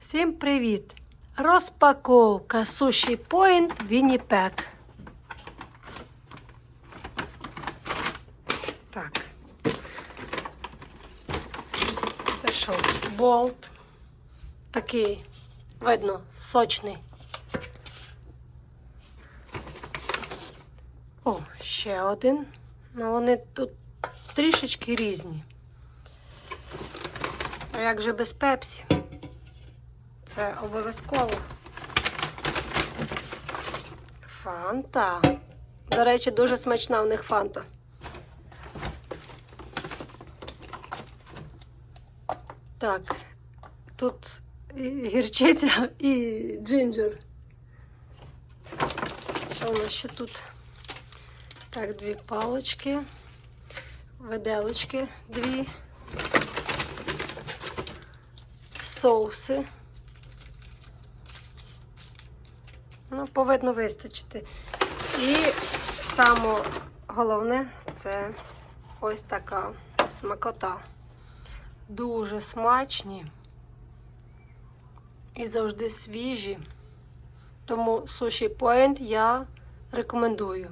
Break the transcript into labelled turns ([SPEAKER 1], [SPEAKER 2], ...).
[SPEAKER 1] Всім привіт! Розпаковка Суші Point Вінніпек. Так. Це що? Болт. Такий, видно, сочний. О, ще один. Ну вони тут трішечки різні. А як же без пепсі? Це обов'язково. Фанта. До речі, дуже смачна у них фанта. Так, тут гірчиця і джинджер. Що у нас ще тут? Так, дві палочки, виделочки дві, соуси. Ну, повинно вистачити. І саме головне це ось така смакота. Дуже смачні і завжди свіжі. Тому Sushi Point я рекомендую.